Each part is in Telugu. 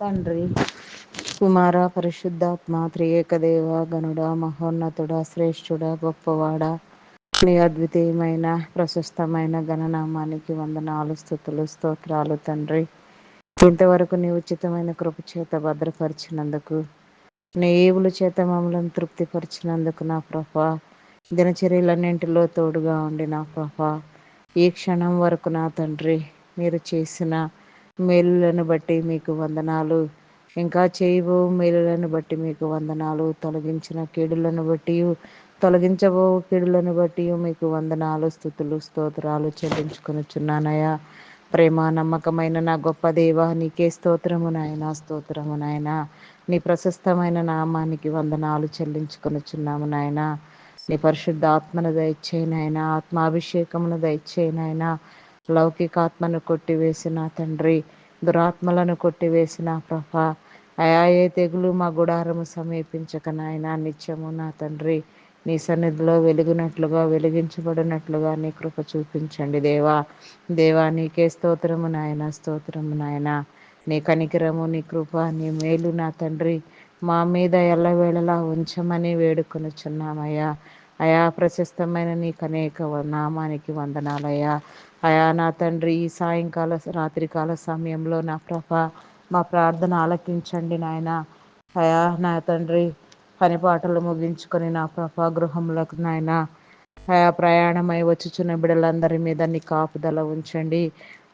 తండ్రి. కుమార పరిశుద్ధాత్మ త్రియేక దేవ గనుడ మహోన్నతుడ శ్రేష్ఠుడ గొప్పవాడ. నీ అద్వితీయమైన ప్రశస్తమైన ఘననామానికి వందనాలు స్థుతులు స్తోత్రాలు తండ్రి. ఇంతవరకు నీ ఉచితమైన కృప చేత భద్రపరిచినందుకు నీ ఈవుల చేత మమ్మల్ని తృప్తిపరిచినందుకు నా ప్రభ. దినచర్యలన్నింటిలో తోడుగా ఉండి నా ప్రభ. ఈ క్షణం వరకు నా తండ్రి మీరు చేసిన మేలులను బట్టి మీకు వందనాలు. ఇంకా చేయబో మేలులను బట్టి మీకు వందనాలు. తొలగించిన కీడులను బట్టి తొలగించబో కీడులను బట్టి మీకు వందనాలు స్థుతులు స్తోత్రాలు చెల్లించుకొనుచున్నానయ్యా. ప్రేమ నమ్మకమైన నా గొప్ప దేవ నీకే స్తోత్రము నాయన స్తోత్రము నాయన. నీ ప్రశస్తమైన నామానికి వందనాలు చెల్లించుకొనుచున్నాము నాయన. నీ పరిశుద్ధ ఆత్మను దయచేయనాయన ఆత్మాభిషేకమును దయచేయనాయన లౌకికాత్మను కొట్టివేసిన తండ్రి దురాత్మలను కొట్టివేసిన ప్రభ. అయా ఏ తెగులు మా గుడారము సమీపించక నాయన నిత్యము నా తండ్రి. నీ సన్నిధిలో వెలిగినట్లుగా వెలిగించబడినట్లుగా నీ కృప చూపించండి దేవా. దేవా నీకే స్తోత్రము నాయన స్తోత్రము నాయన. నీ కనికరము నీ కృప నీ మేలు నా తండ్రి. మా మీద ఎల్లవేళలా ఉంచమని వేడుకొనుచున్నామయ్యా. అయా ప్రశస్తమైన నీకు అనేక నామానికి వందనాలయ్యా. అయా నా తండ్రి ఈ సాయంకాల రాత్రికాల సమయంలో నా ప్రభ మా ప్రార్థన ఆలకించండి నాయన. అయా నా తండ్రి పని పాటలు ముగించుకొని నా ప్రభ గృహంలోకి నాయన. అయా ప్రయాణమై వచ్చుచున్న బిడ్డలందరి మీద నీ కాపుదల ఉంచండి.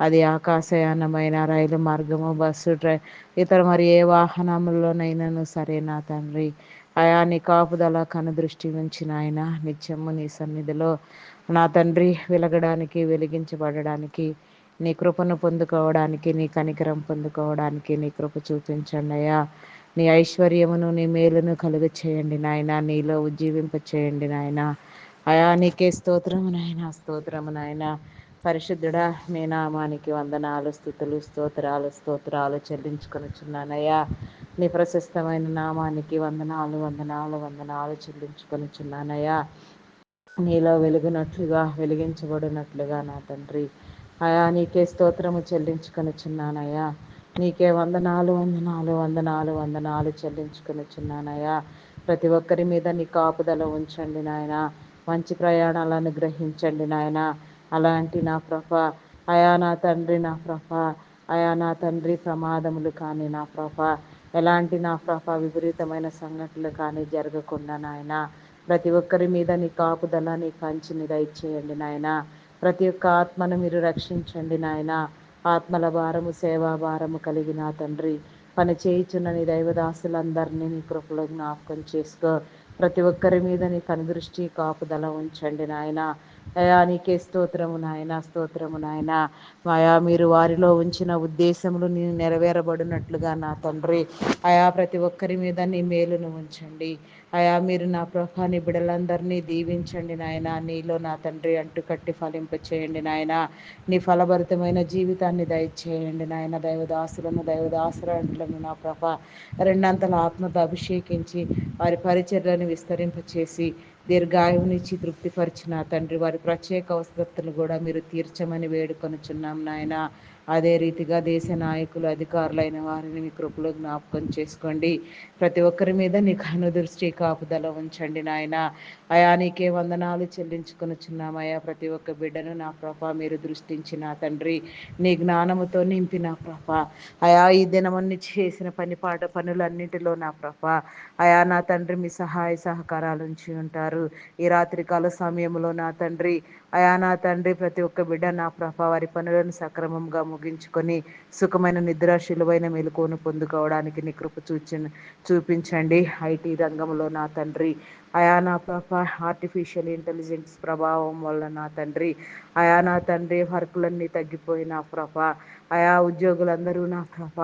అది ఆకాశయానమైన రైలు మార్గము బస్సు ట్రై ఇతర మరి ఏ వాహనములోనైనాను సరే నా తండ్రి. అయా నీ కాపుదల కనుదృష్టి ఉంచిన ఆయన నిత్యము నీ సన్నిధిలో నా తండ్రి వెలగడానికి వెలిగించబడడానికి నీ కృపను పొందుకోవడానికి నీ కనికరం పొందుకోవడానికి నీ కృప చూపించండి అయ్యా. నీ ఐశ్వర్యమును నీ మేలును కలుగ చేయండి నాయన. నీలో ఉజ్జీవింప చేయండి నాయన. అయా నీకే స్తోత్రము నాయన స్తోత్రము నాయన. పరిశుద్ధుడా మీ నామానికి వందనాలు స్థుతులు స్తోత్రాలు స్తోత్రాలు చెల్లించుకొనుచున్నానయ్యా. నీ ప్రశస్తమైన నామానికి వందనాలు వందనాలు వందనాలు చెల్లించుకొనుచున్నానయ్యా. నీలో వెలుగునట్లుగా వెలిగించబడినట్లుగా నా తండ్రి. అయా నీకే స్తోత్రము చెల్లించుకొనుచున్నానయ్యా. నీకే వందనాలు వందనాలు వందనాలు వందనాలు చెల్లించుకొనుచున్నానయ్యా. ప్రతి ఒక్కరి మీద నీ కాపుదల ఉంచండి నాయన. మంచి ప్రయాణాలను గ్రహించండి నాయన. అలాంటి నా ప్రభ అయా నా తండ్రి నా ప్రభ అయా నా తండ్రి ప్రమాదములు కానీ నా ప్రభ ఎలాంటి నా ప్రభ విపరీతమైన సంఘటనలు కానీ జరగకుండా నాయనా. ప్రతి ఒక్కరి మీద నీ కాపుదల నీ కంచిని దయచేయండి నాయన. ప్రతి ఒక్క ఆత్మను మీరు రక్షించండి నాయన. ఆత్మల భారము సేవా భారము కలిగిన తండ్రి. పని చేయుచున్న నీ దైవదాసులందరినీ నీ కృపలో జ్ఞాపకం చేసుకో. ప్రతి ఒక్కరి మీద నీ కనుదృష్టి కాపుదల ఉంచండి నాయన. అయా నీకే స్తోత్రము నాయన స్తోత్రము నాయన. అయా మీరు వారిలో ఉంచిన ఉద్దేశములు నేను నెరవేరబడినట్లుగా నా తండ్రి. అయా ప్రతి ఒక్కరి మీద నీ మేలును ఉంచండి. అయా మీరు నా ప్రభాని బిడలందరినీ దీవించండి నాయన. నీలో నా తండ్రి అంటుకట్టి ఫలింప చేయండి నాయన. నీ ఫలభరితమైన జీవితాన్ని దయచేయండి నాయన. దైవదాసులను దైవదాసులను నా ప్రభ రెండంతల ఆత్మతో అభిషేకించి వారి పరిచర్లను విస్తరింపచేసి దీర్ఘాయువునిచ్చి తృప్తిపరిచిన తండ్రి వారి ప్రత్యేక అవసరతలు కూడా మీరు తీర్చమని వేడుకొనుచున్నాం నాయన. అదే రీతిగా దేశ నాయకులు అధికారులైన వారిని మీ కృపలో జ్ఞాపకం చేసుకోండి. ప్రతి ఒక్కరి మీద నీ కనుదృష్టి కాపుదల ఉంచండి నాయన. అయా నీకే వందనాలు చెల్లించుకుని అయా. ప్రతి ఒక్క బిడ్డను నా ప్రభ మీరు దృష్టించిన తండ్రి. నీ జ్ఞానముతో నింపిన ప్రభ. అయా ఈ దినమన్ని చేసిన పని పాట పనులన్నింటిలో నా ప్రభ. అయా నా తండ్రి మీ సహాయ సహకారాలు ఉంచి ఉంటారు. ఈ రాత్రికాల సమయంలో నా తండ్రి అయా నా తండ్రి ప్రతి ఒక్క బిడ్డ నా ప్రభ వారి పనులను సక్రమంగా ముగించుకొని సుఖమైన నిద్ర శిలువైన మెలకువను పొందుకోవడానికి నీ కృప చూచి చూపించండి. ఐటీ రంగంలో నా తండ్రి అయా నా ప్రభ ఆర్టిఫిషియల్ ఇంటెలిజెన్స్ ప్రభావం వల్ల నా తండ్రి అయా నా తండ్రి వర్కులన్నీ తగ్గిపోయిన ప్రభ అయా ఉద్యోగులందరూ నా ప్రభ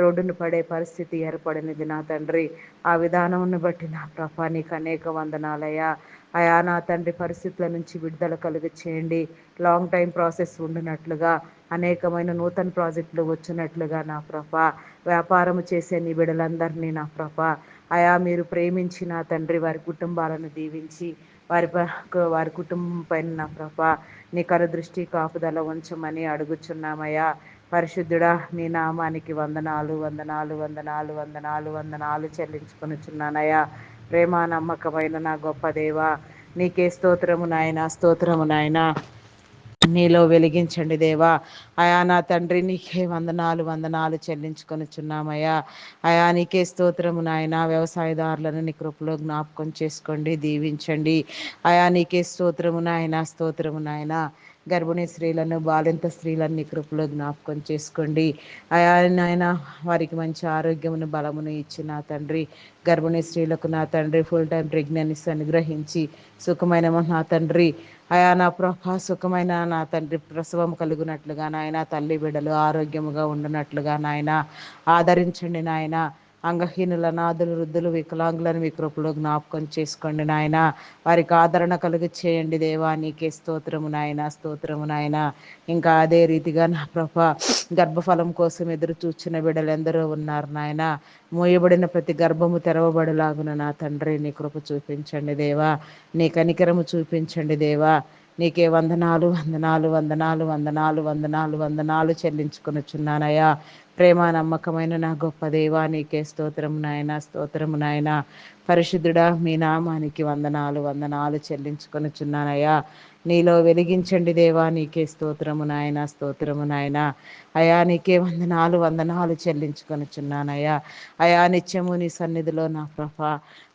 రోడ్డును పడే పరిస్థితి ఏర్పడినది నా తండ్రి. ఆ విధానం బట్టి నా ప్రభ నీకు అనేక వందనాలయ్యా. అయా నా తండ్రి పరిస్థితుల నుంచి విడుదల కలుగ చేయండి లాంగ్ టైం ప్రాసెస్ ఉండినట్లుగా అనేకమైన నూతన ప్రాజెక్టులు వచ్చినట్లుగా నా ప్రభ. వ్యాపారం చేసే నీ బిడలందరినీ నా ప్రభ. అయా మీరు ప్రేమించి నా తండ్రి వారి కుటుంబాలను దీవించి వారి వారి కుటుంబం పైన నా ప్రభ నీ కరదృష్టి కాపుదల ఉంచమని అడుగుచున్నామయ్యా. పరిశుద్ధుడా మీ నామానికి వందనాలు వందనాలు వందనాలు వందనాలు వందనాలు చెల్లించుకొనుచున్నానయ్యా. ప్రేమా నమ్మకమైన నా గొప్ప దేవ నీకే స్తోత్రము నాయన స్తోత్రము నాయన. నీలో వెలిగించండి దేవా. అయా నా తండ్రి నీకే వందనాలు వందనాలు చెల్లించుకొనుచున్నామయ్యా. అయా నీకే స్తోత్రము నాయన. వ్యవసాయదారులను నీ కృపలో జ్ఞాపకం చేసుకోండి దీవించండి. అయా నీకే స్తోత్రము నాయన స్తోత్రము నాయన. గర్భిణీ స్త్రీలను బాలింత స్త్రీలను కృపలో జ్ఞాపకం చేసుకోండి. ఆయన నాయన వారికి మంచి ఆరోగ్యమును బలమును ఇచ్చి నా తండ్రి గర్భిణీ స్త్రీలకు నా తండ్రి ఫుల్ టైం ప్రెగ్నెన్సీ అనుగ్రహించి సుఖమైన నా తండ్రి. అయా నా ప్రభా సుఖమైన నా తండ్రి ప్రసవం కలుగునట్లుగా నాయన తల్లి బిడ్డలు ఆరోగ్యముగా ఉండునట్లుగా నాయన ఆదరించండి నాయన. అంగహీనుల అనాథులు వృద్ధులు వికలాంగులను మీ కృపలో జ్ఞాపకం చేసుకోండి నాయన. వారికి ఆదరణ కలుగు చేయండి దేవా. నీకే స్తోత్రము నాయన స్తోత్రము నాయన. ఇంకా అదే రీతిగా నా ప్రభ గర్భఫలం కోసం ఎదురు చూచిన బిడ్డలు ఎందరో ఉన్నారు నాయన. మోయబడిన ప్రతి గర్భము తెరవబడులాగున నా తండ్రి నీ కృప చూపించండి దేవా. నీ కనికరము చూపించండి దేవా. నీకే వందనాలు వందనాలు వందనాలు వందనాలు వందనాలు వందనాలు చెల్లించుకొనుచున్నానయ్యా. ప్రేమ నమ్మకమైన నా గొప్ప దేవా నీకే స్తోత్రం నాయన స్తోత్రము నాయన. పరిశుద్ధుడా మీ నామానికి వందనాలు వందనాలు చెల్లించుకొనుచున్నానయ్యా నీలో వెలిగించండి దేవా నీకే స్తోత్రము నాయన స్తోత్రము నాయన. అయా నీకే వందనాలు వందనాలు చెల్లించుకొనుచున్నానయ్యా అయా నిత్యము నీ సన్నిధిలో నా ప్రభ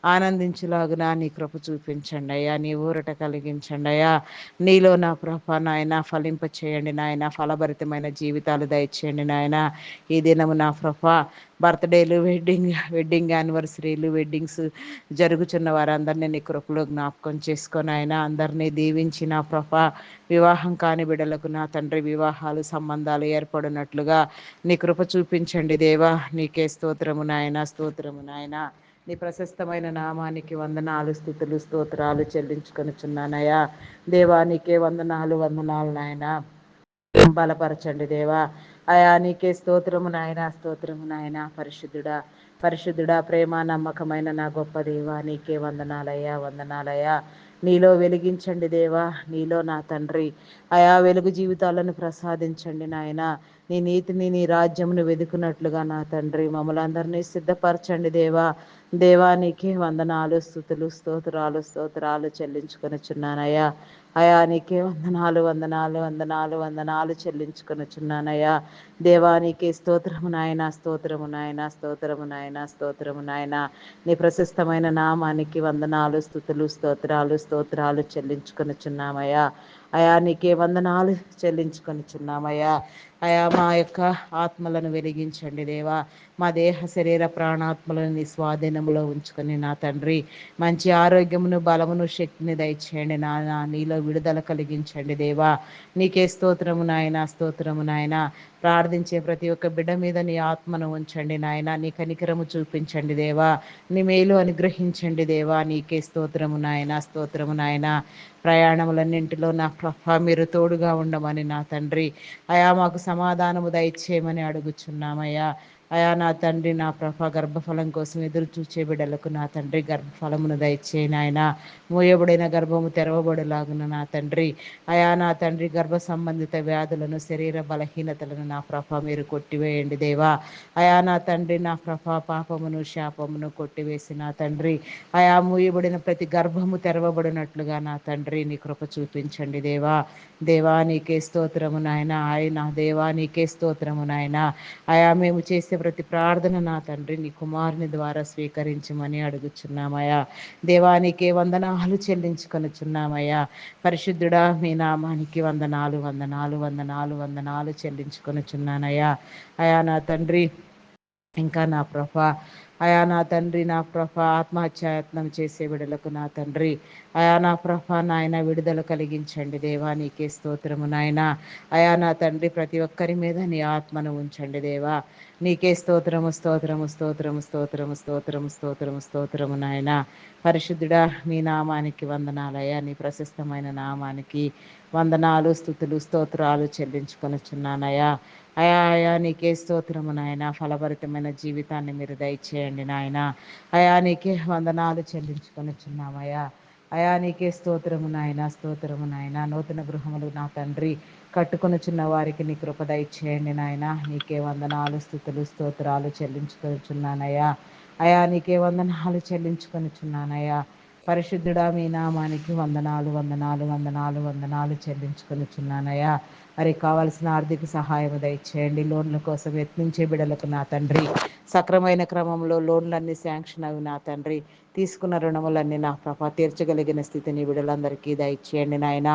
ఆనందించులాగునా నీ కృప చూపించండి అయ్యా. నీ ఊరట కలిగించండి అయ్యా నీలో నా ప్రభ నాయన ఫలింప చేయండి నాయన. ఫలభరితమైన జీవితాలు దయచేయండి నాయన. ఈ దినము నా ప్రభ బర్త్డేలు వెడ్డింగ్ వెడ్డింగ్ యానివర్సరీలు వెడ్డింగ్స్ జరుగుతున్న వారందరినీ నీ కృపలో జ్ఞాపకం చేసుకొని ఆయన అందరినీ దీవించి నా ప్రభ వివాహం కాని బిడలకు నా తండ్రి వివాహాలు సంబంధాలు ఏర్పడినట్లుగా నీ కృప చూపించండి దేవా. నీకే స్తోత్రము నాయన స్తోత్రము నాయన. నీ ప్రశస్తమైన నామానికి వందనాలు స్థుతులు స్తోత్రాలు చెల్లించుకొనుచున్నానయ్యా. దేవా నీకే వందనాలు వందనాలు నాయనా. బలపరచండి దేవా. అయా నీకే స్తోత్రము నాయన స్తోత్రము నాయన. పరిశుద్ధుడా పరిశుద్ధుడా ప్రేమ నమ్మకమైన నా గొప్ప దేవా నీకే వందనాలయ్యా వందనాలయ్యా. నీలో వెలిగించండి దేవా నీలో నా తండ్రి. అయా వెలుగు జీవితాలను ప్రసాదించండి నాయన. నీ నీతిని నీ రాజ్యమును వెదుకున్నట్లుగా నా తండ్రి. మమ్మల్ని అందరినీ సిద్ధపరచండి దేవా. దేవానికి వందనాలు స్థుతులు స్తోత్రాలు స్తోత్రాలు చెల్లించుకొనిచున్నానయ్యా. అయా నీకే వందనాలు వందనాలు వందనాలు వందనాలు చెల్లించుకొనిచున్నానయ్యా. దేవానికి స్తోత్రము నాయన స్తోత్రము నాయన స్తోత్రము నాయన స్తోత్రము నాయన. నీ ప్రశస్తమైన నామానికి వందనాలు స్థుతులు స్తోత్రాలు స్తోత్రాలు చెల్లించుకొనిచున్నామయ్యా. అయా నీకే వందనాలు చెల్లించుకొనిచున్నామయ్యా. అయా మా యొక్క ఆత్మలను వెలిగించండి దేవా. మా దేహ శరీర ప్రాణాత్మలను నీ స్వాధీనంలో ఉంచుకొని నా తండ్రి. మంచి ఆరోగ్యమును బలమును శక్తిని దయచేయండి నా నీలో విడుదల కలిగించండి దేవా. నీకే స్తోత్రము నాయన స్తోత్రము నాయన. ప్రార్థించే ప్రతి ఒక్క బిడ్డ మీద నీ ఆత్మను ఉంచండి నాయన. నీ కనికరము చూపించండి దేవా. నీ మేలు అనుగ్రహించండి దేవా. నీకే స్తోత్రము నాయన స్తోత్రము నాయన. ప్రయాణములన్నింటిలో నా ప్రభ మీరు తోడుగా ఉండమని నా తండ్రి. అయా మాకు సమాధానము దయచేయమని అడుగుచున్నామయ్యా. అయా నా తండ్రి నా ప్రభ గర్భఫలం కోసం ఎదురు చూచే బిడ్డలకు నా తండ్రి గర్భఫలమును దయచేయి నాయన. మూయబడిన గర్భము తెరవబడిలాగున నా తండ్రి. అయా నా తండ్రి గర్భ సంబంధిత వ్యాధులను శరీర బలహీనతలను నా ప్రభ మీరు కొట్టివేయండి దేవా. అయా నా తండ్రి నా ప్రభ పాపమును శాపమును కొట్టివేసి నా తండ్రి. అయా మూయబడిన ప్రతి గర్భము తెరవబడినట్లుగా నా తండ్రి నీ కృప చూపించండి దేవా. దేవా నీకే స్తోత్రము నాయన. ఆయన దేవా నీకే స్తోత్రము నాయన. అయా మేము చేసే ప్రతి ప్రార్థన నా తండ్రి నీ కుమారుని ద్వారా స్వీకరించమని అడుగుచున్నామయ్యా. దేవానికే వందనాలు చెల్లించుకొనుచున్నామయ్యా. పరిశుద్ధుడా మీ నామానికి వందనాలు వందనాలు వందనాలు వందనాలు చెల్లించుకొనుచున్నానయ్యా. అయా నా తండ్రి ఇంకా నా ప్రభా అయా నా తండ్రి నా ప్రభ ఆత్మహత్యాయత్నం చేసే విడలకు నా తండ్రి. అయా నా ప్రభ నాయన విడుదల కలిగించండి దేవా నీకే స్తోత్రము నాయన. అయా నా తండ్రి ప్రతి ఒక్కరి మీద నీ ఆత్మను ఉంచండి దేవా. నీకే స్తోత్రము స్తోత్రము స్తోత్రము స్తోత్రము స్తోత్రము స్తోత్రము స్తోత్రము నాయన. పరిశుద్ధుడా మీ నామానికి వందనాలయ్యా. నీ ప్రశస్తమైన నామానికి వందనాలు స్థుతులు స్తోత్రాలు చెల్లించుకొనుచున్నానయ్యా. అయా అయా నీకే స్తోత్రము నాయన. ఫలభరితమైన జీవితాన్ని మీరు దయచేయండి. నాయన. అయా నీకే వందనాలు చెల్లించుకొనుచున్నామయ్యా అయా. నీకే స్తోత్రము నాయన స్తోత్రము నాయన. నూతన గృహములు నా తండ్రి కట్టుకుని చిన్న వారికి నీ కృప దయచేయండి నాయన. నీకే వందనాలు స్థుతులు స్తోత్రాలు చెల్లించుకొనుచున్నానయ్యా అయా నీకే వందనాలు చెల్లించుకొనుచున్నానయ్యా పరిశుద్ధుడా మీ నామానికి వందనాలు వందనాలు వందనాలు వందనాలు చెల్లించుకొనుచున్నానయ్యా. మరి కావలసిన ఆర్థిక సహాయం దయచేయండి. లోన్ల కోసం యత్నించే బిడలకు నా తండ్రి. సక్రమైన క్రమంలో లోన్లన్నీ శాంక్షన్ అవి నా తండ్రి. తీసుకున్న రుణములన్నీ నా ప్రభ తీర్చగలిగిన స్థితిని బిడలందరికీ దయచేయండి నాయన.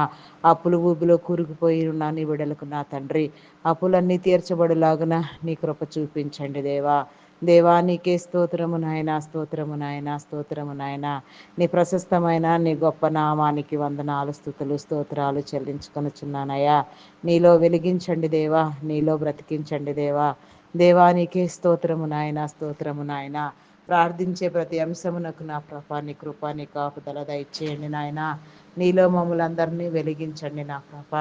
అప్పులు ఊబిలో కూరుకుపోయి ఉన్న నీ బిడలకు నా తండ్రి. అప్పులన్నీ తీర్చబడులాగున నీ కృప చూపించండి దేవా. దేవానికే స్తోత్రము నాయన స్తోత్రము నాయన స్తోత్రము నాయన. నీ ప్రశస్తమైన నీ గొప్ప నామానికి వందనాలు స్థుతులు స్తోత్రాలు చెల్లించుకొనుచున్నానయ్యా. నీలో వెలిగించండి దేవా నీలో బ్రతికించండి దేవా. దేవానికి స్తోత్రము నాయన స్తోత్రము నాయన. ప్రార్థించే ప్రతి అంశమునకు నా ప్రభాని కృపాని కాపుదల దయచేయండి నాయన. నీలో మమ్మల్ని అందరినీ వెలిగించండి నా ప్రభ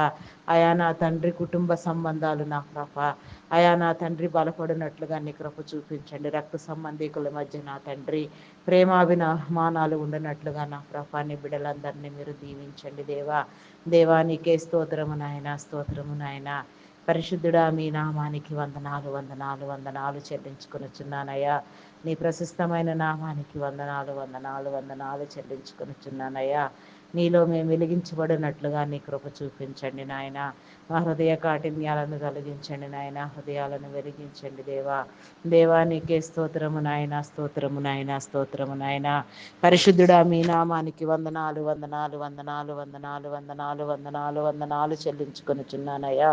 అయా నా తండ్రి కుటుంబ సంబంధాలు నా ప్రభ అయా నా తండ్రి బలపడినట్లుగా నీ కృప చూపించండి. రక్త సంబంధికుల మధ్య నా తండ్రి ప్రేమాభిమానాలు ఉండనట్లుగా నా ప్రభ నీ బిడ్డలందరినీ మీరు దీవించండి దేవా. దేవానికే స్తోత్రము నాయన స్తోత్రము నాయన. పరిశుద్ధుడా మీ నామానికి వందనాలు వందనాలు వందనాలు చెల్లించుకొనుచున్నానయ్యా. నీ ప్రశస్తమైన నామానికి వందనాలు వందనాలు వందనాలు చెల్లించుకొనుచున్నానయ్యా. నీలో మేము వెలిగించబడినట్లుగా నీ కృప చూపించండి నాయన. మా హృదయ కాఠిన్యాలను తొలగించండి నాయన. హృదయాలను వెలిగించండి దేవా. దేవానికే స్తోత్రము నాయన. స్తోత్రము నాయన. స్తోత్రము నాయన. పరిశుద్ధుడా మీ నామానికి వందనాలు వందనాలు వందనాలు వందనాలు వందనాలు వందనాలు వందనాలు చెల్లించుకొనుచున్నానయ్యా.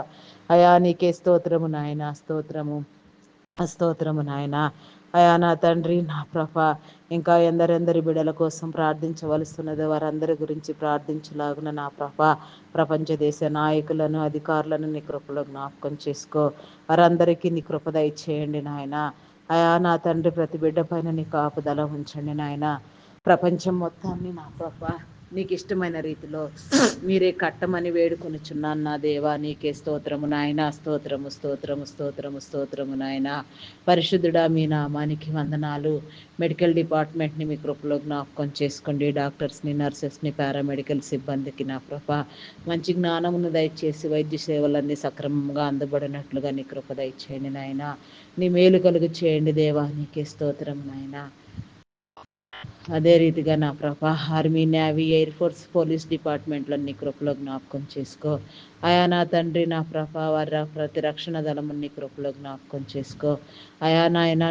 అయా నీకే స్తోత్రము నాయన. స్తోత్రము. స్తోత్రము నాయన. అయా నా తండ్రి నా ప్రభ ఇంకా ఎందరెందరి బిడల కోసం ప్రార్థించవలసినది వారందరి గురించి ప్రార్థించలాగున నా ప్రభ ప్రపంచ దేశ నాయకులను అధికారులను నీ కృపలో జ్ఞాపకం చేసుకో. వారందరికీ నీ కృప దయచేయండి నాయన. అయా నా తండ్రి ప్రతి బిడ్డ పైన నీ కాపుదల ఉంచండి నాయన. ప్రపంచం మొత్తాన్ని నా ప్రభ నీకు ఇష్టమైన రీతిలో మీరే కట్టమని వేడుకొనుచున్నాను నా దేవా నీకే స్తోత్రము నాయన స్తోత్రము స్తోత్రము స్తోత్రము స్తోత్రము నాయన. పరిశుద్ధుడా మీ నామానికి వందనాలు. మెడికల్ డిపార్ట్మెంట్ని మీ కృపలో జ్ఞాపకం చేసుకోండి. డాక్టర్స్ని నర్సెస్ని పారామెడికల్ సిబ్బందికి నా కృప. మంచి జ్ఞానమును దయచేసి వైద్య సేవలన్నీ సక్రమంగా అందబడినట్లుగా నీ కృప దయచేయండి నాయన. నీ మేలు కలుగు చేయండి దేవా నీకే స్తోత్రం నాయన. అదే రీతిగా నా ప్రభా army navy air force police డిపార్ట్మెంట్లో నీ కృపలో జ్ఞాపకం చేసుకో. అయా నా తండ్రి నా ప్రభా వారి ప్రతి రక్షణ దళము నీ కృపలో జ్ఞాపకం చేసుకో. అయా నాయన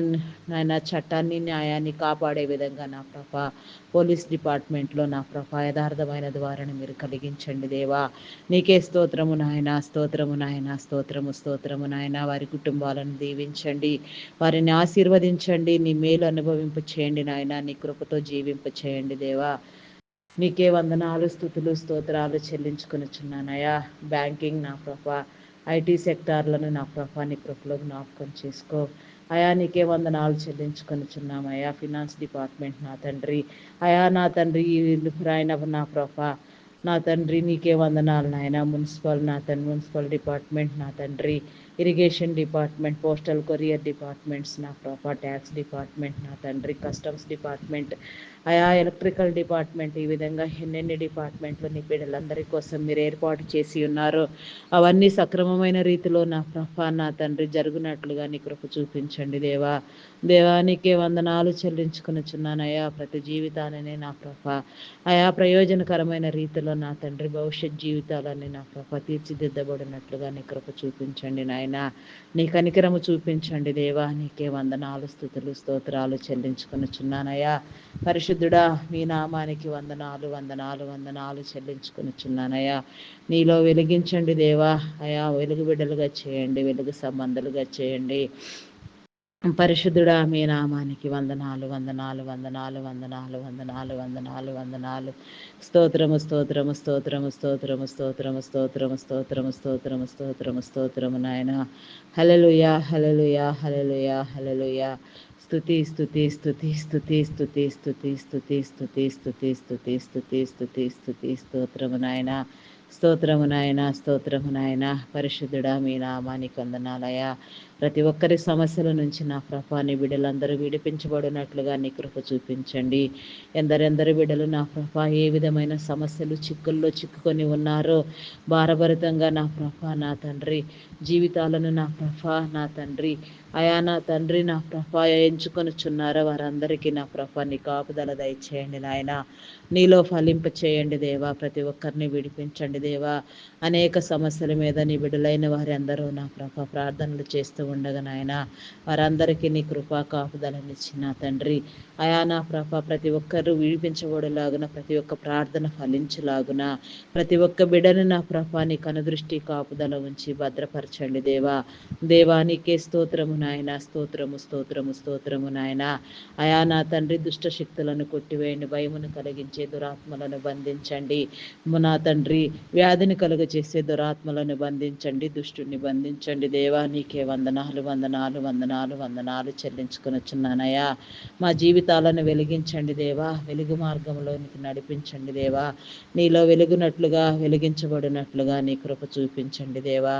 నాయన చట్టాన్ని న్యాయాన్ని కాపాడే విధంగా నా ప్రభా పోలీస్ డిపార్ట్మెంట్లో నా ప్రభా యథార్థమైన ద్వారాను మీరు కలిగించండి దేవా. నీకే స్తోత్రము నాయన స్తోత్రము నాయన స్తోత్రము స్తోత్రము నాయన. వారి కుటుంబాలను దీవించండి. వారిని ఆశీర్వదించండి. నీ మేలు అనుభవింపు చేయండి నాయన. నీ కృపతో జీవింప చేయండి దేవా. నీకే వందనాలు స్థుతులు స్తోత్రాలు చెల్లించుకొనిచున్నానయ్యా. బ్యాంకింగ్ నా ప్రభ ఐటీ సెక్టార్లను నా ప్రభా నీ కృపలో జ్ఞాపకం చేసుకో. అయా నీకే వందనాలు చెల్లించుకొనిచున్నామయ్యా. ఫినాన్స్ డిపార్ట్మెంట్ నా తండ్రి. అయా నా తండ్రి ఆయన నా ప్రభ నా తండ్రి నీకే వందనాలు నాయన. మున్సిపల్ నా తండ్రి మున్సిపల్ డిపార్ట్మెంట్ నా తండ్రి. Irrigation department postal courier departments నా ప్రాపర్ ట్యాక్స్ డిపార్ట్మెంట్ నా తండ్రి కస్టమ్స్ డిపార్ట్మెంట్ ఆయా ఎలక్ట్రికల్ డిపార్ట్మెంట్ ఈ విధంగా ఎన్నెన్ని డిపార్ట్మెంట్లు నీ బిడ్డలందరి కోసం మీరు ఏర్పాటు చేసి ఉన్నారు అవన్నీ సక్రమమైన రీతిలో నా ప్రభా నా తండ్రి జరుగునట్లుగా నీ కృప చూపించండి దేవా. దేవానికే వందనాలు చెల్లించుకునిచున్నానయ్యా ప్రతి జీవితాన్ని నా ప్రభ ఆయా ప్రయోజనకరమైన రీతిలో నా తండ్రి భవిష్యత్ జీవితాలన్నీ నా ప్రభ తీర్చిదిద్దబడినట్లుగా నీ కృప చూపించండి నాయన నీ కనికరము చూపించండి దేవా. నీకే వందనాలు స్థుతులు స్తోత్రాలు చెల్లించుకొనుచున్నానయ్యా. పరిశుద్ధుడా మీ నామానికి వందనాలు వందనాలు వందనాలు చెల్లించుకొనుచున్నానయ్యా. నీలో వెలిగించండి దేవా. అయా వెలుగు బిడ్డలుగా చేయండి వెలుగు సంబంధాలుగా చేయండి. పరిశుద్ధుడా మీ నామానికి వందనాలు వందనాలు వందనాలు వందనాలు వందనాలు వందనాలు వందనాలు స్తోత్రము స్తోత్రము స్తోత్రము స్తోత్రము స్తోత్రము స్తోత్రము స్తోత్రము స్తోత్రము స్తోత్రము స్తోత్రము నాయన హలలుయా హలలుయా హలలుయా హలలుయా స్థుతి స్థుతి స్థుతి స్థుతి స్థుతి స్థుతి స్థుతి స్థుతి స్థుతి స్థుతి స్థుతి స్థుతి స్థుతి స్తోత్రము నాయన స్తోత్రము నాయన స్తోత్రము నాయన పరిశుద్ధుడా మీ నామానికి వందనాలయ ప్రతి ఒక్కరి సమస్యల నుంచి నా ప్రభా నీ బిడ్డలందరూ విడిపించబడినట్లుగా నీ కృప చూపించండి. ఎందరెందరు బిడ్డలు నా ప్రభా ఏ విధమైన సమస్యలు చిక్కుల్లో చిక్కుకొని ఉన్నారో భారభరితంగా నా ప్రభా నా తండ్రి జీవితాలను నా ప్రభా నా తండ్రి అయా నా తండ్రి నా ప్రభా ఎంచుకొనుచున్నారో వారందరికీ నా ప్రభా నీ కాపుదల దయచేయండి నాయన. నీలో ఫలింప చేయండి దేవా ప్రతి ఒక్కరిని విడిపించండి దేవా. అనేక సమస్యల మీద నీ బిడ్డలైన వారి అందరూ నా ప్రభా ప్రార్థనలు చేస్తూ ఉండగా నాయన వారందరికీ నీ కృపా కాపుదలనిచ్చిన తండ్రి. అయానా ప్రభ ప్రతి ఒక్కరు విడిపించబడేలాగున ప్రతి ఒక్క ప్రార్థన ఫలించలాగున ప్రతి ఒక్క బిడను నా ప్రభ నీ కనుదృష్టి కాపుదల ఉంచి భద్రపరచండి దేవా. దేవానికే స్తోత్రము నాయన స్తోత్రము స్తోత్రము స్తోత్రము నాయన. అయానా తండ్రి దుష్ట శక్తులను కొట్టివేయండి భయమును కలిగించే దురాత్మలను బంధించండి. నా తండ్రి వ్యాధిని కలుగ చేసే దురాత్మలను బంధించండి దుష్టుని బంధించండి దేవా నీకే వందనాలు వందనాలు వందనాలు వందనాలు చెల్లించుకొనొచ్చున్నానయ్యా మా జీవితాలను వెలిగించండి దేవా. వెలుగు మార్గంలోనికి నడిపించండి దేవా. నీలో వెలుగునట్లుగా వెలిగించబడినట్లుగా నీ కృప చూపించండి దేవా.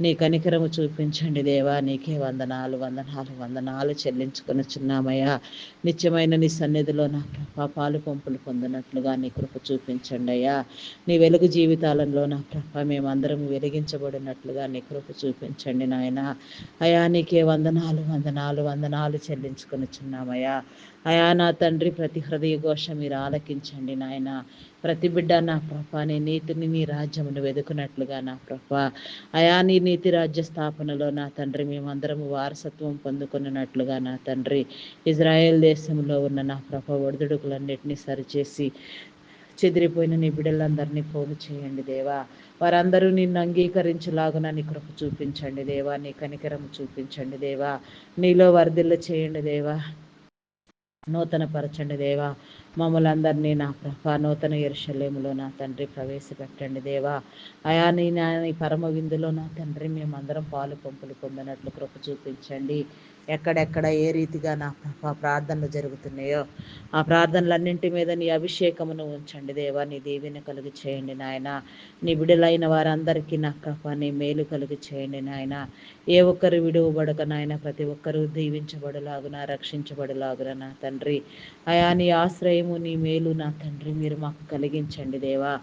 నీ కనికరము చూపించండి దేవా. నీకే వందనాలు వందనాలు వందనాలు చెల్లించుకొనిచున్నామయ్యా. నిత్యమైన నీ సన్నిధిలో నా ప్రభా పాలు పంపులు పొందినట్లుగా నీ కృప చూపించండి అయ్యా నీ వెలుగు జీవితాలలో నా ప్రభ మేమందరం వెలిగించబడినట్లుగా నీ కృప చూపించండి నాయన. అయా నీకే వందనాలు వందనాలు వందనాలు చెల్లించుకొనిచున్నామయ్యా. అయా నా తండ్రి ప్రతి హృదయ ఘోష మీరు ఆలకించండి నాయన. ప్రతి బిడ్డ నా ప్రభ నీ నీతిని నీ రాజ్యమును వెదుకున్నట్లుగా నా ప్రభ. అయా నీ నీతి రాజ్య స్థాపనలో నా తండ్రి మేమందరము వారసత్వం పొందుకున్నట్లుగా నా తండ్రి. ఇజ్రాయెల్ దేశంలో ఉన్న నా ప్రభ ఒడిదుడుకులన్నిటినీ సరిచేసి చెదిరిపోయిన నీ బిడ్డలందరినీ పోగు చేయండి దేవా. వారందరూ నిన్ను అంగీకరించలాగున నీ కృప చూపించండి దేవా. నీ కనికరము చూపించండి దేవా. నీలో వర్ధిల్ల చేయండి దేవా. నూతన పరచండి దేవా. మమ్మల్ని అందరినీ నా ప్రభ నూతన ఎరుషలేములో నా తండ్రి ప్రవేశపెట్టండి దేవా. అయా నీ నా పరమ విందులో నా తండ్రి మేమందరం పాలు పంపులు పొందినట్లు కృప చూపించండి. ఎక్కడెక్కడ ఏ రీతిగా నా ప్రార్థనలు జరుగుతున్నాయో ఆ ప్రార్థనలన్నింటి మీద నీ అభిషేకమును ఉంచండి దేవా. నీ దేవిని కలిగి చేయండి నాయన. నీ విడులైన వారందరికీ నా కృప నీ మేలు కలిగి చేయండి నాయన. ఏ ఒక్కరు విడువబడక నాయన ప్రతి ఒక్కరూ దీవించబడలాగున రక్షించబడలాగున నా తండ్రి. అయా నీ ఆశ్రయము నీ మేలు నా తండ్రి మీరు మాకు కలిగించండి దేవా.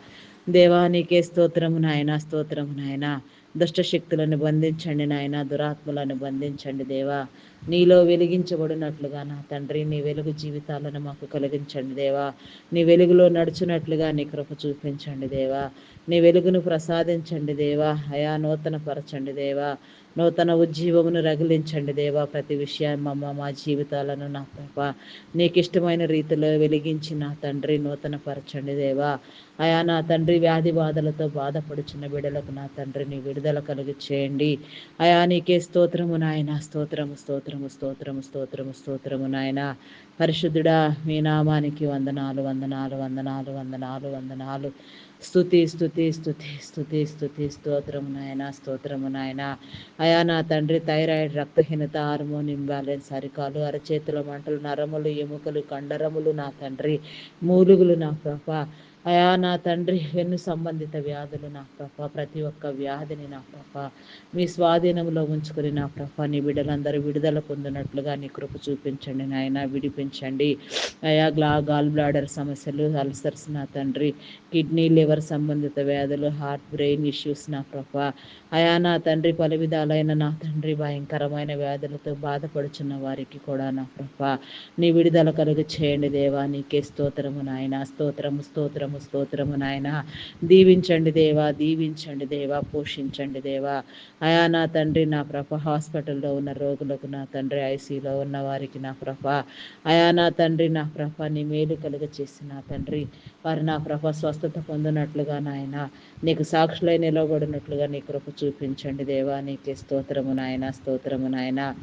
దేవానికే స్తోత్రము నాయన స్తోత్రము నాయనా. దుష్ట శక్తులను బంధించండి నాయన దురాత్మలను బంధించండి దేవా. నీలో వెలిగించబడినట్లుగా నా తండ్రి నీ వెలుగు జీవితాలను మాకు కలిగించండి దేవా. నీ వెలుగులో నడుచున్నట్లుగా నీ కృప చూపించండి దేవా. నీ వెలుగును ప్రసాదించండి దేవా. అయా నూతన పరచండి దేవా. నూతన ఉజ్జీవమును రగిలించండి దేవా. ప్రతి విషయాన్ని మమ్మ మా జీవితాలను నా తప్ప నీకు ఇష్టమైన రీతిలో వెలిగించి నా తండ్రి నూతన పరచండి దేవా. అయా నా తండ్రి వ్యాధి బాధలతో బాధపడుచున్న బిడలకు నా తండ్రిని విడుదల కలిగి చేయండి. అయా నీకే స్తోత్రము నాయన. స్తోత్రము స్తోత్రము స్తోత్రము స్తోత్రము స్తోత్రము నాయన. పరిశుద్ధుడా మీ నామానికి వందనాలు వందనాలు వందనాలు వందనాలు వందనాలు. స్థుతి స్థుతి స్థుతి స్థుతి స్థుతి స్తోత్రము నాయన స్తోత్రము నాయన. అయా నా తండ్రి థైరాయిడ్ రక్తహీనత హార్మోన్ ఇంబ్యాలెన్స్ అరికాలు అరచేతుల మంటలు నరములు ఎముకలు కండరములు నా తండ్రి. మూలుగులు నా ప్రభ. అయా నా తండ్రి వెన్ను సంబంధిత వ్యాధులు నా ప్రభ ప్రతి ఒక్క వ్యాధిని నా ప్రభ మీ స్వాధీనంలో ఉంచుకుని నా ప్రభ నీ బిడ్డలందరూ విడుదల పొందినట్లుగా నీ కృప చూపించండి నాయన విడిపించండి. అయా గ్లా గాల్ బ్లాడర్ సమస్యలు అల్సర్స్ నా తండ్రి కిడ్నీ లివర్ సంబంధిత వ్యాధులు హార్ట్ బ్రెయిన్ ఇష్యూస్ నా ప్రభ. అయా నా తండ్రి పలు విధాలైన నా తండ్రి భయంకరమైన వ్యాధులతో బాధపడుచున్న వారికి కూడా నా ప్రభ నీ విడుదల కలుగు చేయండి దేవా నీకే స్తోత్రము నాయన స్తోత్రము స్తోత్రము. స్తోత్రము స్తోత్రము నాయన. దీవించండి దేవా దీవించండి దేవా పోషించండి దేవా. అయా నా తండ్రి నా ప్రభ హాస్పిటల్లో ఉన్న రోగులకు నా తండ్రి ఐసీలో ఉన్న వారికి నా ప్రభ. అయా నా తండ్రి నా ప్రభ నీ మేలు కలుగ చేసి నా తండ్రి. వారు నా ప్రభ స్వస్థత పొందినట్లుగా నాయన. నీకు సాక్షులై నిలబడినట్లుగా నీ కృప చూపించండి దేవా. నీకే స్తోత్రము నాయన స్తోత్రము నాయన.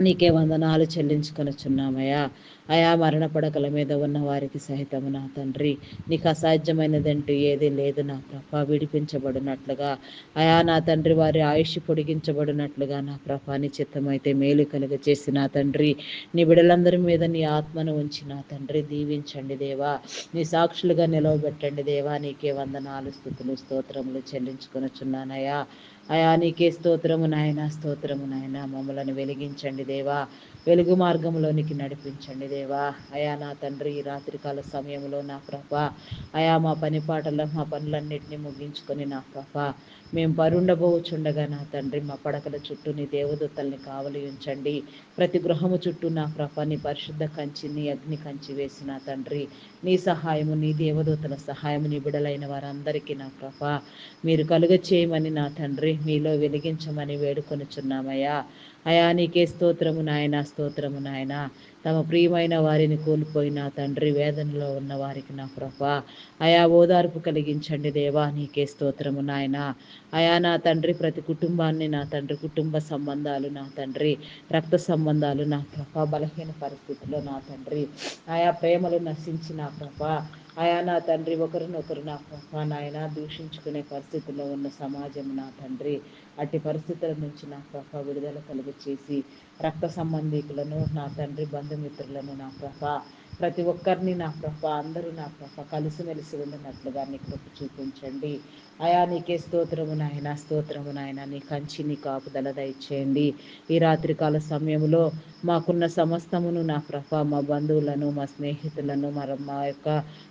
నీకే వందనాలు చెల్లించుకొనుచున్నామయ్యా. అయా మరణ పడకల మీద ఉన్న వారికి సహితము నా తండ్రి. నీకు అసాధ్యమైనదంటూ ఏదీ లేదు నా ప్రభ. విడిపించబడినట్లుగా. అయా నా తండ్రి వారి ఆయుష్ పొడిగించబడినట్లుగా నా ప్రభ. నీ చిత్తమైతే మేలు కలుగ చేసి నా తండ్రి. నీ బిడలందరి మీద నీ ఆత్మను ఉంచి నా తండ్రి దీవించండి దేవా. నీ సాక్షులుగా నిలవబెట్టండి దేవా. నీకే వందనాలు స్థుతులు స్తోత్రములు చెల్లించుకొనుచున్నానయ్యా. అయా నీకే స్తోత్రము నాయన స్తోత్రము నాయన. మమ్మలను వెలిగించండి దేవా. వెలుగు మార్గంలోనికి నడిపించండి దేవా. అయా నా తండ్రి ఈ రాత్రికాల సమయంలో నా ప్రభ. అయా మా పని పాటల మా పనులన్నింటినీ ముగించుకొని నా ప్రభ. మేము బరుండబోచుండగా నా తండ్రి మా పడకల చుట్టూ నీ దేవదూతల్ని కావలి ఉంచండి ప్రతి గృహము చుట్టూ నా ప్రభ నీ పరిశుద్ధ కంచి నీ అగ్ని కంచి వేసి నా తండ్రి నీ సహాయము నీ దేవదూతల సహాయము నీ బిడలైన వారందరికీ నా ప్రభ మీరు కలుగ చేయమని నా తండ్రి మీలో వెలిగించమని వేడుకొనుచున్నామయ్యా. అయా నీకే స్తోత్రము నాయన స్తోత్రము నాయన. తమ ప్రియమైన వారిని కోల్పోయిన తండ్రి వేదనలో ఉన్న వారికి నా ప్రభ అయా ఓదార్పు కలిగించండి దేవా నీకే స్తోత్రము నాయన. అయా నా తండ్రి ప్రతి కుటుంబాన్ని నా తండ్రి కుటుంబ సంబంధాలు నా తండ్రి రక్త సంబంధాలు నా ప్రభ బలహీన పరిస్థితుల్లో నా తండ్రి. ఆయా ప్రేమలు నశించి నా ప్రభ ఆయా నా తండ్రి ఒకరినొకరు నా ప్రభ నాయన దూషించుకునే పరిస్థితుల్లో ఉన్న సమాజం నా తండ్రి. అట్టి పరిస్థితుల నుంచి నా ప్రభ విడుదల కలుగు చేసి రక్త సంబంధికులను నా తండ్రి బంధుమిత్రులను నా ప్రభ ప్రతి ఒక్కరిని నా ప్రభ అందరూ నా ప్రభ కలిసిమెలిసి ఉండినట్లుగా నీ కృప చూపించండి. అయా నీకే స్తోత్రము నాయన స్తోత్రము నాయన. నీ కంచి నీ కాపుదల దయచేయండి. ఈ రాత్రికాల సమయంలో మాకున్న సమస్తమును నా ప్రభ మా బంధువులను మా స్నేహితులను మరి మా యొక్క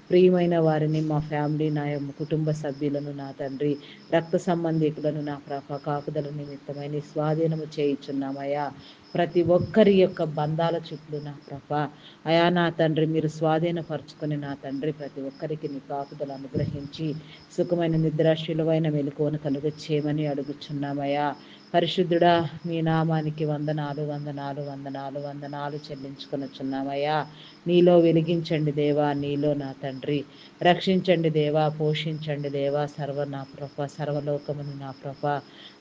ప్రియమైన వారిని మా ఫ్యామిలీ నా కుటుంబ సభ్యులను నా తండ్రి రక్త సంబంధికులను నా ప్రభ కాపుదల నిమిత్తమైన స్వాధీనము చేయించున్నామయ్యా. ప్రతి ఒక్కరి యొక్క బంధాల చుట్టూ నా ప్రభ. అయా నా తండ్రి మీరు స్వాధీనపరచుకుని నా తండ్రి ప్రతి ఒక్కరికి నీ కాపుదలు అనుగ్రహించి సుఖమైన నిద్రాశీలమైన మెలకువను కలుగచ్చేయమని అడుగుచున్నామయ్యా పరిశుద్ధుడా మీ నామానికి వందనాలు వందనాలు వందనాలు వందనాలు చెల్లించుకొనుచున్నామయ్యా నీలో వెలిగించండి దేవా నీలో నా తండ్రి. రక్షించండి దేవా పోషించండి దేవా సర్వ నా ప్రభ సర్వలోకమును నా ప్రభ.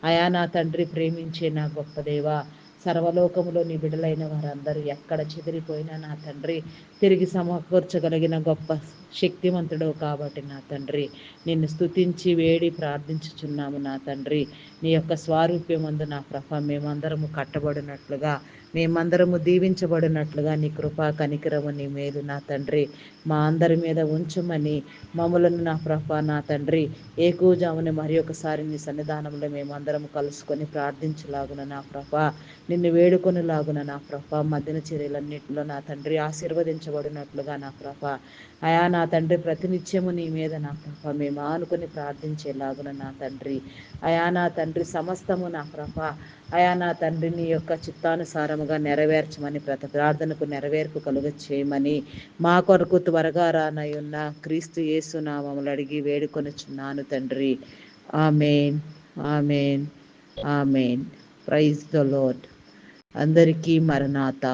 అయా నా తండ్రి ప్రేమించే నా గొప్ప దేవా. సర్వలోకములో నీ బిడలైన వారందరూ ఎక్కడ చెదిరిపోయినా నా తండ్రి తిరిగి సమకూర్చగలిగిన గొప్ప శక్తివంతుడు కాబట్టి నా తండ్రి నిన్ను స్తుతించి వేడి ప్రార్థించుచున్నాము నా తండ్రి. నీ యొక్క స్వారూప్యమందు నా ప్రభ మేమందరము కట్టబడినట్లుగా మేమందరము దీవించబడినట్లుగా నీ కృపా కనికరము నీ మేలు నా తండ్రి. మా అందరి మీద ఉంచమని మమ్మలను నా ప్రభ నా తండ్రి ఏకూజాముని మరి ఒకసారి నీ సన్నిధానంలో మేమందరం కలుసుకొని ప్రార్థించలాగున నా ప్రభ నిన్ను వేడుకొనిలాగున నా ప్రభ మధ్యన చర్యలన్నింటిలో నా తండ్రి ఆశీర్వదించబడినట్లుగా నా ప్రభ అయా నా తండ్రి ప్రతినిత్యము నీ మీద నా ప్రభ మేము ఆనుకొని ప్రార్థించేలాగున నా తండ్రి అయా నా తండ్రి సమస్తము నా ప్రభ అయా నా తండ్రి నీ యొక్క చిత్తానుసారముగా నెరవేర్చమని ప్రతి ప్రార్థనకు నెరవేర్పు కలుగ చేయమని మా కొరకు వరగారానయున్న క్రీస్తు యేసు నామములు అడిగి వేడుకొనుచున్నాను తండ్రి. Amen. Amen. Amen. Praise the lord అందరికీ మరణాత.